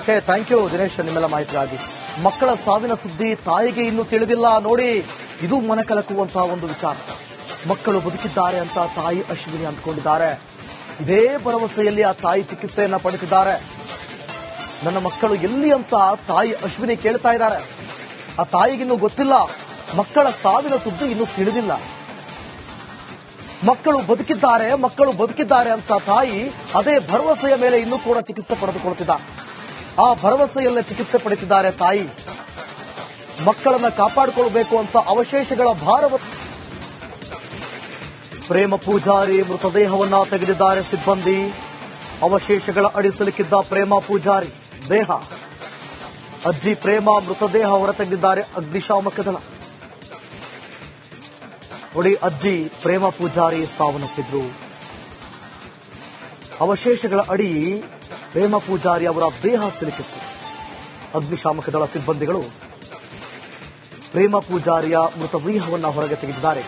Okay thank you Dinesh, ನಿಮ್ಮೆಲ್ಲ ಮಾಹಿತಿಗಾಗಿ. ಮಕ್ಕಳ ಸಾವಿನ ಸುದ್ದಿ ತಾಯಿಗೆ ಇನ್ನೂ ತಿಳಿದಿಲ್ಲ, ನೋಡಿ, ಇದು ಮನ ಕಲಕುವಂತಹ ಒಂದು ವಿಚಾರ. ಮಕ್ಕಳು ಬದುಕಿದ್ದಾರೆ ಅಂತ ತಾಯಿ ಅಶ್ವಿನಿ ಅಂದ್ಕೊಂಡಿದ್ದಾರೆ. ಇದೇ ಭರವಸೆಯಲ್ಲಿ ಆ ತಾಯಿ ಚಿಕಿತ್ಸೆಯನ್ನ ಪಡೆದಿದ್ದಾರೆ. ನನ್ನ ಮಕ್ಕಳು ಎಲ್ಲಿ ಅಂತ ತಾಯಿ ಅಶ್ವಿನಿ ಕೇಳ್ತಾ ಇದ್ದಾರೆ. ಆ ತಾಯಿಗಿನ್ನೂ ಗೊತ್ತಿಲ್ಲ. ಮಕ್ಕಳ ಸಾವಿನ ಸುದ್ದಿ ಇನ್ನೂ ತಿಳಿದಿಲ್ಲ. ಮಕ್ಕಳು ಬದುಕಿದ್ದಾರೆ ಮಕ್ಕಳು ಬದುಕಿದ್ದಾರೆ ಅಂತ ತಾಯಿ ಅದೇ ಭರವಸೆಯ ಮೇಲೆ ಇನ್ನೂ ಕೂಡ ಚಿಕಿತ್ಸೆ ಪಡೆದುಕೊಳ್ತಿದ್ದಾರೆ ಆ ಭರವಸೆಯಲ್ಲೇ ಚಿಕಿತ್ಸೆ ಪಡೆದಿದ್ದಾರೆ ತಾಯಿ. ಮಕ್ಕಳನ್ನ ಕಾಪಾಡಿಕೊಳ್ಬೇಕು ಅಂತ ಅವಶೇಷಗಳ ಭಾರವ ಪ್ರೇಮ ಪೂಜಾರಿ ಮೃತದೇಹವನ್ನ ತೆಗೆದಿದ್ದಾರೆ ಸಿಬ್ಬಂದಿ. ಅವಶೇಷಗಳ ಅಡಿಸಲಿಕ್ಕಿದ್ದ ಪ್ರೇಮ ಪೂಜಾರಿ ದೇಹ. ಅಜ್ಜಿ ಪ್ರೇಮ ಮೃತದೇಹ ಹೊರತೆಗೆದಿದ್ದಾರೆ ಅಗ್ನಿಶಾಮಕ ದಳ. ನೋಡಿ, ಅಜ್ಜಿ ಪ್ರೇಮ ಪೂಜಾರಿ ಸಾವನ್ನಪ್ಪಿದ್ರು. ಅವಶೇಷಗಳ ಅಡಿ ಪ್ರೇಮ ಪೂಜಾರಿ ಅವರ ದೇಹ ಸಿಲುಕಿತ್ತು. ಅಗ್ನಿಶಾಮಕ ದಳ ಸಿಬ್ಬಂದಿಗಳು ಪ್ರೇಮ ಪೂಜಾರಿಯ ಮೃತದೇಹವನ್ನು ಹೊರಗೆ ತೆಗೆದಿದ್ದಾರೆ.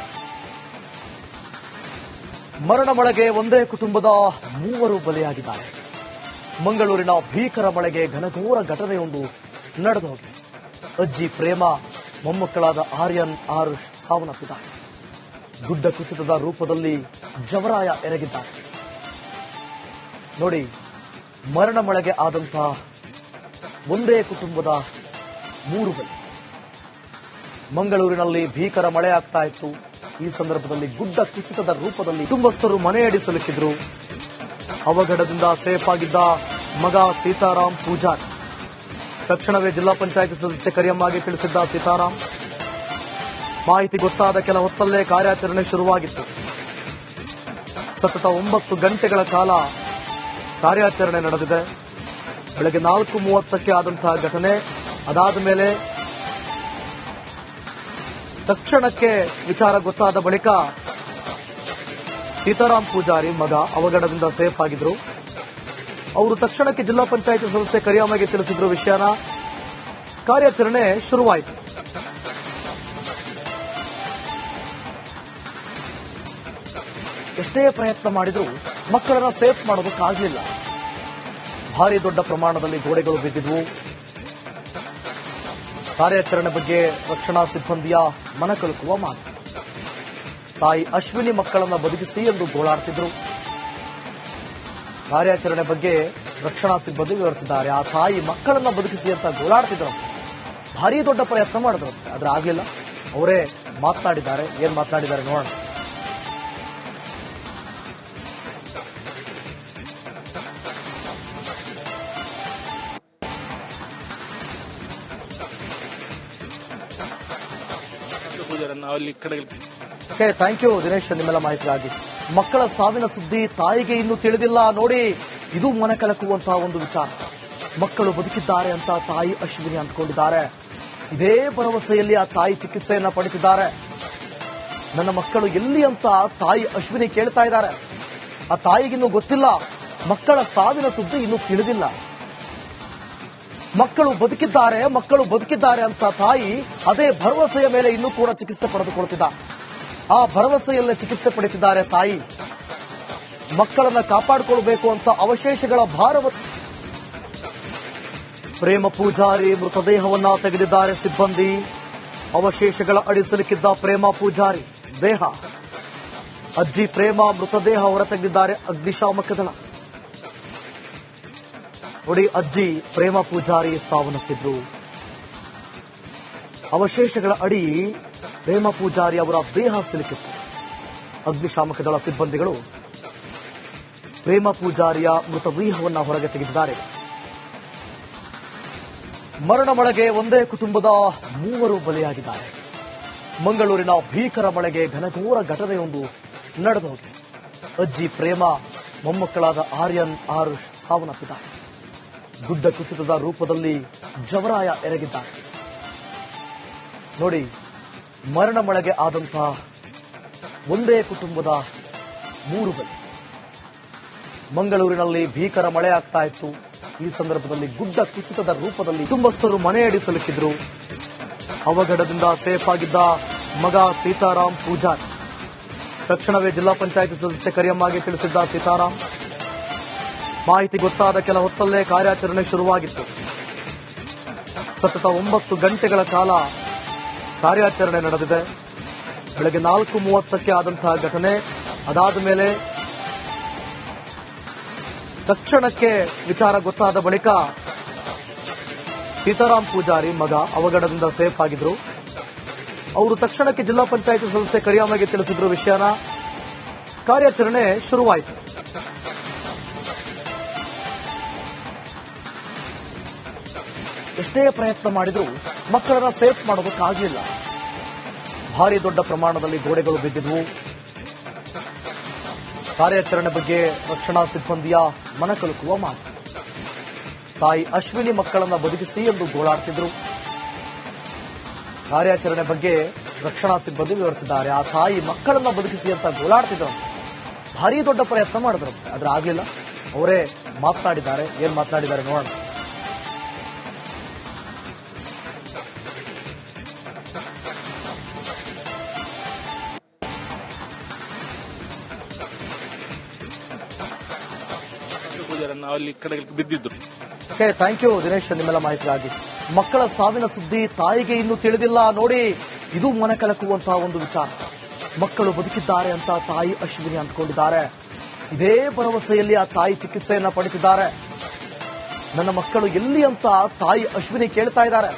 ಮರಣ ಮಳೆಗೆ ಒಂದೇ ಕುಟುಂಬದ ಮೂವರು ಬಲಿಯಾಗಿದ್ದಾರೆ. ಮಂಗಳೂರಿನ ಭೀಕರ ಮಳೆಗೆ ಘನಘೋರ ಘಟನೆಯೊಂದು ನಡೆದು ಹೋಗಿದೆ ಅಜ್ಜಿ ಪ್ರೇಮ, ಮೊಮ್ಮಕ್ಕಳಾದ ಆರ್ಯನ್ ಆರುಷ್ ಸಾವನ್ನಪ್ಪಿದ್ದಾರೆ. ಗುಡ್ಡ ಕುಸಿತದ ರೂಪದಲ್ಲಿ ಜವರಾಯ ಎರಗಿದ್ದಾರೆ ನೋಡಿ ಮರಣ ಮಳೆಗೆ ಆದಂತಹ ಒಂದೇ ಕುಟುಂಬದ ಮೂರು ಬಲಿ ಮಂಗಳೂರಿನಲ್ಲಿ ಭೀಕರ ಮಳೆ ಆಗ್ತಾ ಇತ್ತು. ಈ ಸಂದರ್ಭದಲ್ಲಿ ಗುಡ್ಡ ಕುಸಿತದ ರೂಪದಲ್ಲಿ ಕುಟುಂಬಸ್ಥರು ಮನೆಯಡಿ ಸಲ್ಲಿಸಿದ್ರು. ಅವಘಡದಿಂದ ಸೇಫ್ ಆಗಿದ್ದ ಮಗ ಸೀತಾರಾಮ್ ಪೂಜಾರ್. ತಕ್ಷಣವೇ ಜಿಲ್ಲಾ ಪಂಚಾಯತ್ ಸದಸ್ಯ ಕರಿಯಮ್ಮಗೆ ತಿಳಿಸಿದ್ದ ಸೀತಾರಾಮ್ ಮಾಹಿತಿ ಗೊತ್ತಾದ ಕೆಲ ಹೊತ್ತಲ್ಲೇ ಕಾರ್ಯಾಚರಣೆ ಶುರುವಾಗಿತ್ತು. ಸತತ ಒಂಬತ್ತು ಗಂಟೆಗಳ ಕಾಲ ಕಾರ್ಯಾಚರಣೆ ನಡೆದಿದೆ. ಬೆಳಗ್ಗೆ ನಾಲ್ಕು ಮೂವತ್ತಕ್ಕೆ ಆದಂತಹ ಘಟನೆ. ಅದಾದ ಮೇಲೆ ತಕ್ಷಣಕ್ಕೆ ವಿಚಾರ ಗೊತ್ತಾದ ಬಳಿಕ ಸೀತಾರಾಮ್ ಪೂಜಾರಿ ಮಗ ಅವಘಡದಿಂದ ಸೇಫ್ ಆಗಿದ್ರು. ಅವರು ತಕ್ಷಣಕ್ಕೆ ಜಿಲ್ಲಾ ಪಂಚಾಯತ್ ಸದಸ್ಯೆ ಕರಿಯಮ್ಮಗೆ ತಿಳಿಸಿದ್ರು ವಿಷಯನ. ಕಾರ್ಯಾಚರಣೆ ಶುರುವಾಯಿತು. ಎಷ್ಟೇ ಪ್ರಯತ್ನ ಮಾಡಿದರೂ ಮಕ್ಕಳನ್ನ ಸೇಫ್ ಮಾಡೋದಕ್ಕಾಗಲಿಲ್ಲ ಭಾರಿ ದೊಡ್ಡ ಪ್ರಮಾಣದಲ್ಲಿ ಗೋಡೆಗಳು ಬಿದ್ದಿದ್ವು. ಕಾರ್ಯಾಚರಣೆ ಬಗ್ಗೆ ರಕ್ಷಣಾ ಸಿಬ್ಬಂದಿಯ ಮನಕಲುಕುವ ಮಾತು. ತಾಯಿ ಅಶ್ವಿನಿ ಮಕ್ಕಳನ್ನ ಬದುಕಿಸಿ ಎಂದು ಗೋಳಾಡ್ತಿದ್ರು. ಕಾರ್ಯಾಚರಣೆ ಬಗ್ಗೆ ರಕ್ಷಣಾ ಸಿಬ್ಬಂದಿ ವಿವರಿಸಿದ್ದಾರೆ. ಆ ತಾಯಿ ಮಕ್ಕಳನ್ನ ಬದುಕಿಸಿ ಅಂತ ಗೋಳಾಡ್ತಿದ್ರು. ಭಾರಿ ದೊಡ್ಡ ಪ್ರಯತ್ನ ಮಾಡಿದ್ರು. ಆದ್ರೆ ಆಗ್ಲಿಲ್ಲ. ಅವರೇ ಮಾತನಾಡಿದ್ದಾರೆ. ಏನ್ ಮಾತನಾಡಿದ್ದಾರೆ ನೋಡೋಣ. ನಾವು ಅಲ್ಲಿ ಥ್ಯಾಂಕ್ ಯು ದಿನೇಶ್, ನಿಮ್ಮೆಲ್ಲ ಮಾಹಿತಿಗಾಗಿ. ಮಕ್ಕಳ ಸಾವಿನ ಸುದ್ದಿ ತಾಯಿಗೆ ಇನ್ನೂ ತಿಳಿದಿಲ್ಲ, ನೋಡಿ, ಇದು ಮನ ಕಲಕುವಂತಹ ಒಂದು ವಿಚಾರ. ಮಕ್ಕಳು ಬದುಕಿದ್ದಾರೆ ಅಂತ ತಾಯಿ ಅಶ್ವಿನಿ ಅಂದ್ಕೊಂಡಿದ್ದಾರೆ. ಇದೇ ಭರವಸೆಯಲ್ಲಿ ಆ ತಾಯಿ ಚಿಕಿತ್ಸೆಯನ್ನ ಪಡೆದಿದ್ದಾರೆ. ನನ್ನ ಮಕ್ಕಳು ಎಲ್ಲಿ ಅಂತ ತಾಯಿ ಅಶ್ವಿನಿ ಕೇಳ್ತಾ ಇದ್ದಾರೆ. ಆ ತಾಯಿಗಿನ್ನೂ ಗೊತ್ತಿಲ್ಲ. ಮಕ್ಕಳ ಸಾವಿನ ಸುದ್ದಿ ಇನ್ನೂ ತಿಳಿದಿಲ್ಲ. ಮಕ್ಕಳು ಬದುಕಿದ್ದಾರೆ ಮಕ್ಕಳು ಬದುಕಿದ್ದಾರೆ ಅಂತ ತಾಯಿ ಅದೇ ಭರವಸೆಯ ಮೇಲೆ ಇನ್ನೂ ಕೂಡ ಚಿಕಿತ್ಸೆ ಪಡೆದುಕೊಳ್ತಿದ್ದ ಆ ಭರವಸೆಯಲ್ಲೇ ಚಿಕಿತ್ಸೆ ಪಡೆಯುತ್ತಿದ್ದಾರೆ ತಾಯಿ. ಮಕ್ಕಳನ್ನ ಕಾಪಾಡಿಕೊಳ್ಬೇಕು ಅಂತ ಅವಶೇಷಗಳ ಭಾರವ ಪ್ರೇಮ ಪೂಜಾರಿ ಮೃತದೇಹವನ್ನ ತೆಗೆದಿದ್ದಾರೆ ಸಿಬ್ಬಂದಿ. ಅವಶೇಷಗಳ ಅಡಿ ಪ್ರೇಮ ಪೂಜಾರಿ ದೇಹ. ಅಜ್ಜಿ ಪ್ರೇಮ ಮೃತದೇಹ ಹೊರತೆಗೆದಿದ್ದಾರೆ ಅಗ್ನಿಶಾಮಕ ದಳ. ನೋಡಿ ಅಜ್ಜಿ ಪ್ರೇಮ ಪೂಜಾರಿ ಸಾವನ್ನಪ್ಪಿದ್ರು. ಅವಶೇಷಗಳ ಅಡಿ ಪ್ರೇಮ ಪೂಜಾರಿ ಅವರ ದೇಹ ಸಿಲುಕಿತ್ತು. ಅಗ್ನಿಶಾಮಕ ದಳ ಸಿಬ್ಬಂದಿಗಳು ಪ್ರೇಮ ಪೂಜಾರಿಯ ಮೃತದೇಹವನ್ನು ಹೊರಗೆ ತೆಗೆದಿದ್ದಾರೆ. ಮರಣ ಮಳೆಗೆ ಒಂದೇ ಕುಟುಂಬದ ಮೂವರು ಬಲಿಯಾಗಿದ್ದಾರೆ. ಮಂಗಳೂರಿನ ಭೀಕರ ಮಳೆಗೆ ಘನಘೋರ ಘಟನೆಯೊಂದು ನಡೆದು ಅಜ್ಜಿ ಪ್ರೇಮ ಮೊಮ್ಮಕ್ಕಳಾದ ಆರ್ಯನ್ ಆರುಷ್ ಸಾವನ್ನಪ್ಪಿದ್ದಾರೆ. ಗುಡ್ಡ ಕುಸಿತದ ರೂಪದಲ್ಲಿ ಜವರಾಯ ಎರಗಿದ್ದಾರೆ ನೋಡಿ, ಮರಣ ಮಳೆಗೆ ಆದಂತಹ ಒಂದೇ ಕುಟುಂಬದ ಮೂರು ಬಲಿ. ಮಂಗಳೂರಿನಲ್ಲಿ ಭೀಕರ ಮಳೆ ಆಗ್ತಾ ಇತ್ತು. ಈ ಸಂದರ್ಭದಲ್ಲಿ ಗುಡ್ಡ ಕುಸಿತದ ರೂಪದಲ್ಲಿ ಕುಟುಂಬಸ್ಥರು ಮನೆಯಡಿ ಸಲುಕಿದ್ರು. ಅವಘಡದಿಂದ ಸೇಫ್ ಆಗಿದ್ದ ಮಗ ಸೀತಾರಾಮ್ ಪೂಜಾರ್. ತಕ್ಷಣವೇ ಜಿಲ್ಲಾ ಪಂಚಾಯತ್ ಸದಸ್ಯ ಕರಿಯಮ್ಮಗೆ ತಿಳಿಸಿದ್ದ ಸೀತಾರಾಮ್ ಮಾಹಿತಿ ಗೊತ್ತಾದ ಕೆಲ ಹೊತ್ತಲ್ಲೇ ಕಾರ್ಯಾಚರಣೆ ಶುರುವಾಗಿತ್ತು. ಸತತ ಒಂಬತ್ತು ಗಂಟೆಗಳ ಕಾಲ ಕಾರ್ಯಾಚರಣೆ ನಡೆದಿದೆ. ಬೆಳಗ್ಗೆ ನಾಲ್ಕು ಮೂವತ್ತಕ್ಕೆ ಆದಂತಹ ಘಟನೆ. ಅದಾದ ಮೇಲೆ ತಕ್ಷಣಕ್ಕೆ ವಿಚಾರ ಗೊತ್ತಾದ ಬಳಿಕ ಸೀತಾರಾಮ್ ಪೂಜಾರಿ ಮಗ ಅವಘಡದಿಂದ ಸೇಫ್ ಆಗಿದ್ರು. ಅವರು ತಕ್ಷಣಕ್ಕೆ ಜಿಲ್ಲಾ ಪಂಚಾಯತ್ ಸಂಸ್ಥೆ ಕರಿಯಮ್ಮಗೆ ತಿಳಿಸಿದ್ರು ವಿಷಯನ. ಕಾರ್ಯಾಚರಣೆ ಶುರುವಾಯಿತು. ಎಷ್ಟೇ ಪ್ರಯತ್ನ ಮಾಡಿದರೂ ಮಕ್ಕಳನ್ನ ಸೇಫ್ ಮಾಡೋದಕ್ಕಾಗಲಿಲ್ಲ ಭಾರಿ ದೊಡ್ಡ ಪ್ರಮಾಣದಲ್ಲಿ ಗೋಡೆಗಳು ಬಿದ್ದಿದ್ವು. ಕಾರ್ಯಾಚರಣೆ ಬಗ್ಗೆ ರಕ್ಷಣಾ ಸಿಬ್ಬಂದಿಯ ಮನಕಲುಕುವ ಮಾತು. ತಾಯಿ ಅಶ್ವಿನಿ ಮಕ್ಕಳನ್ನ ಬದುಕಿಸಿ ಎಂದು ಗೋಳಾಡ್ತಿದ್ರು. ಕಾರ್ಯಾಚರಣೆ ಬಗ್ಗೆ ರಕ್ಷಣಾ ಸಿಬ್ಬಂದಿ ವಿವರಿಸಿದ್ದಾರೆ. ಆ ತಾಯಿ ಮಕ್ಕಳನ್ನ ಬದುಕಿಸಿ ಅಂತ ಗೋಳಾಡ್ತಿದ್ರು. ಭಾರಿ ದೊಡ್ಡ ಪ್ರಯತ್ನ ಮಾಡಿದ್ರು. ಆದ್ರೆ ಆಗ್ಲಿಲ್ಲ. ಅವರೇ ಮಾತನಾಡಿದ್ದಾರೆ. ಏನ್ ಮಾತನಾಡಿದ್ದಾರೆ ನೋಡೋಣ. ಪೂಜಾರಿ ಅಲ್ಲಿ ಕಡೆಗೆ ಬಿದ್ದಿದ್ರು. ಥ್ಯಾಂಕ್ ಯು ದಿನೇಶ್, ನಿಮ್ಮೆಲ್ಲ ಮಾಹಿತಿಗಾಗಿ. ಮಕ್ಕಳ ಸಾವಿನ ಸುದ್ದಿ ತಾಯಿಗೆ ಇನ್ನೂ ತಿಳಿದಿಲ್ಲ, ನೋಡಿ, ಇದು ಮನ ಕಲಕುವಂತಹ ಒಂದು ವಿಚಾರ. ಮಕ್ಕಳು ಬದುಕಿದ್ದಾರೆ ಅಂತ ತಾಯಿ ಅಶ್ವಿನಿ ಅಂದ್ಕೊಂಡಿದ್ದಾರೆ. ಇದೇ ಭರವಸೆಯಲ್ಲಿ ಆ ತಾಯಿ ಚಿಕಿತ್ಸೆಯನ್ನ ಪಡೆದಿದ್ದಾರೆ. ನನ್ನ ಮಕ್ಕಳು ಎಲ್ಲಿ ಅಂತ ತಾಯಿ ಅಶ್ವಿನಿ ಕೇಳ್ತಾ ಇದ್ದಾರೆ.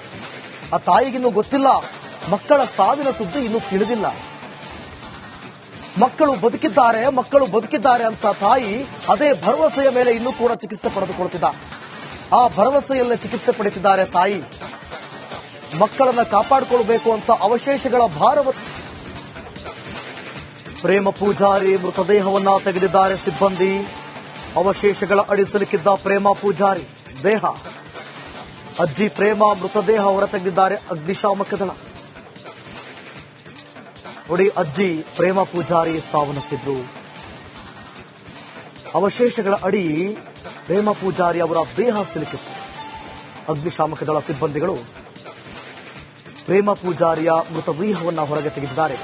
ಆ ತಾಯಿಗಿನ್ನೂ ಗೊತ್ತಿಲ್ಲ. ಮಕ್ಕಳ ಸಾವಿನ ಸುದ್ದಿ ಇನ್ನೂ ತಿಳಿದಿಲ್ಲ. ಮಕ್ಕಳು ಬದುಕಿದ್ದಾರೆ ಮಕ್ಕಳು ಬದುಕಿದ್ದಾರೆ ಅಂತ ತಾಯಿ ಅದೇ ಭರವಸೆಯ ಮೇಲೆ ಇನ್ನೂ ಕೂಡ ಚಿಕಿತ್ಸೆ ಪಡೆದುಕೊಳ್ತಿದ್ದ ಆ ಭರವಸೆಯಲ್ಲೇ ಚಿಕಿತ್ಸೆ ಪಡೆಯುತ್ತಿದ್ದಾರೆ ತಾಯಿ. ಮಕ್ಕಳನ್ನ ಕಾಪಾಡಿಕೊಳ್ಬೇಕು ಅಂತ ಅವಶೇಷಗಳ ಭಾರವ ಪ್ರೇಮ ಪೂಜಾರಿ ಮೃತದೇಹವನ್ನ ತೆಗೆದಿದ್ದಾರೆ ಸಿಬ್ಬಂದಿ. ಅವಶೇಷಗಳ ಅಡಿ ಪ್ರೇಮ ಪೂಜಾರಿ ದೇಹ. ಅಜ್ಜಿ ಪ್ರೇಮ ಮೃತದೇಹ ಹೊರತೆಗೆದಿದ್ದಾರೆ ಅಗ್ನಿಶಾಮಕ ದಳ. ನೋಡಿ ಅಜ್ಜಿ ಪ್ರೇಮ ಪೂಜಾರಿ ಸಾವನ್ನಪ್ಪಿದ್ರು. ಅವಶೇಷಗಳ ಅಡಿ ಪ್ರೇಮ ಪೂಜಾರಿ ಅವರ ದೇಹ ಸಿಲುಕಿತ್ತು. ಅಗ್ನಿಶಾಮಕ ದಳ ಸಿಬ್ಬಂದಿಗಳು ಪ್ರೇಮ ಪೂಜಾರಿಯ ಮೃತದೇಹವನ್ನು ಹೊರಗೆ ತೆಗೆದಿದ್ದಾರೆ.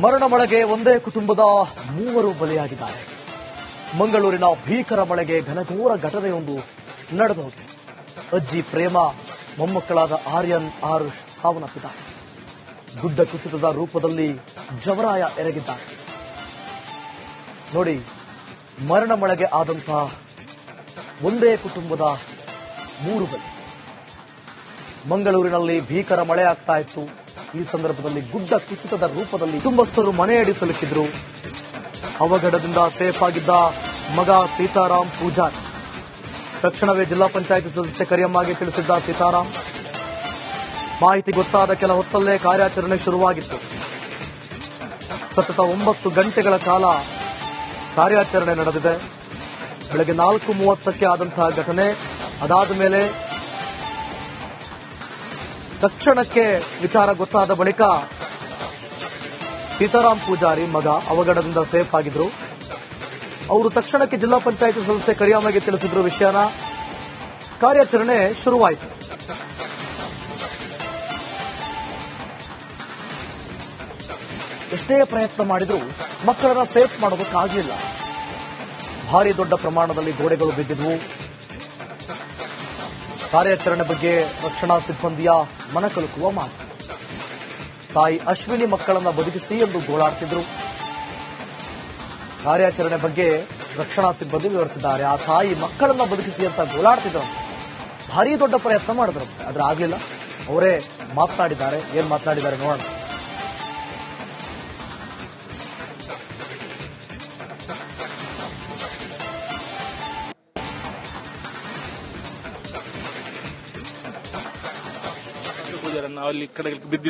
ಮರಣ ಮಳೆಗೆ ಒಂದೇ ಕುಟುಂಬದ ಮೂವರು ಬಲಿಯಾಗಿದ್ದಾರೆ. ಮಂಗಳೂರಿನ ಭೀಕರ ಮಳೆಗೆ ಘನಘೋರ ಘಟನೆಯೊಂದು ನಡೆದು ಅಜ್ಜಿ ಪ್ರೇಮ ಮೊಮ್ಮಕ್ಕಳಾದ ಆರ್ಯನ್ ಆರುಷ್ ಸಾವನ್ನಪ್ಪಿದ್ದಾರೆ. ಗುಡ್ಡ ಕುಸಿತದ ರೂಪದಲ್ಲಿ ಜವರಾಯ ಎರಗಿದ್ದಾರೆ ನೋಡಿ, ಮರಣ ಮಳೆಗೆ ಆದಂತಹ ಒಂದೇ ಕುಟುಂಬದ ಮೂರು ಬಲಿ. ಮಂಗಳೂರಿನಲ್ಲಿ ಭೀಕರ ಮಳೆ ಆಗ್ತಾ ಇತ್ತು. ಈ ಸಂದರ್ಭದಲ್ಲಿ ಗುಡ್ಡ ಕುಸಿತದ ರೂಪದಲ್ಲಿ ಕುಟುಂಬಸ್ಥರು ಮನೆಯಡಿ ಸಲುಕಿದ್ರು. ಅವಘಡದಿಂದ ಸೇಫ್ ಆಗಿದ್ದ ಮಗ ಸೀತಾರಾಮ್ ಪೂಜಾರ್. ತಕ್ಷಣವೇ ಜಿಲ್ಲಾ ಪಂಚಾಯತ್ ಸದಸ್ಯ ಕರಿಯಮ್ಮಗೆ ತಿಳಿಸಿದ್ದ ಸೀತಾರಾಮ್ ಮಾಹಿತಿ ಗೊತ್ತಾದ ಕೆಲ ಹೊತ್ತಲ್ಲೇ ಕಾರ್ಯಾಚರಣೆ ಶುರುವಾಗಿತ್ತು. ಸತತ ಒಂಬತ್ತು ಗಂಟೆಗಳ ಕಾಲ ಕಾರ್ಯಾಚರಣೆ ನಡೆದಿದೆ. ಬೆಳಗ್ಗೆ ನಾಲ್ಕು ಮೂವತ್ತಕ್ಕೆ ಆದಂತಹ ಘಟನೆ. ಅದಾದ ಮೇಲೆ ತಕ್ಷಣಕ್ಕೆ ವಿಚಾರ ಗೊತ್ತಾದ ಬಳಿಕ ಸೀತಾರಾಮ್ ಪೂಜಾರಿ ಮಗ ಅವಘಡದಿಂದ ಸೇಫ್ ಆಗಿದ್ರು. ಅವರು ತಕ್ಷಣಕ್ಕೆ ಜಿಲ್ಲಾ ಪಂಚಾಯತ್ ಸಂಸ್ಥೆ ಕರಿಯಮ್ಮಗೆ ತಿಳಿಸಿದ್ರು ವಿಷಯನ. ಕಾರ್ಯಾಚರಣೆ ಶುರುವಾಯಿತು. ಎಷ್ಟೇ ಪ್ರಯತ್ನ ಮಾಡಿದರೂ ಮಕ್ಕಳನ್ನ ಸೇಫ್ ಮಾಡೋದಕ್ಕಾಗಲಿಲ್ಲ ಭಾರಿ ದೊಡ್ಡ ಪ್ರಮಾಣದಲ್ಲಿ ಗೋಡೆಗಳು ಬಿದ್ದಿದ್ವು. ಕಾರ್ಯಾಚರಣೆ ಬಗ್ಗೆ ರಕ್ಷಣಾ ಸಿಬ್ಬಂದಿಯ ಮನಕಲುಕುವ ಮಾತು. ತಾಯಿ ಅಶ್ವಿನಿ ಮಕ್ಕಳನ್ನ ಬದುಕಿಸಿ ಎಂದು ಗೋಳಾಡ್ತಿದ್ರು. ಕಾರ್ಯಾಚರಣೆ ಬಗ್ಗೆ ರಕ್ಷಣಾ ಸಿಬ್ಬಂದಿ ವಿವರಿಸಿದ್ದಾರೆ. ಆ ತಾಯಿ ಮಕ್ಕಳನ್ನ ಬದುಕಿಸಿ ಅಂತ ಗೋಳಾಡ್ತಿದ್ರು. ಭಾರಿ ದೊಡ್ಡ ಪ್ರಯತ್ನ ಮಾಡಿದ್ರು. ಆದ್ರೆ ಆಗ್ಲಿಲ್ಲ. ಅವರೇ ಮಾತನಾಡಿದ್ದಾರೆ. ಏನ್ ಮಾತನಾಡಿದ್ದಾರೆ ನೋಡೋಣ. ಅಲ್ಲಿ ಕಡೆಗೆ ಬಿದ್ದಿದ್ದು.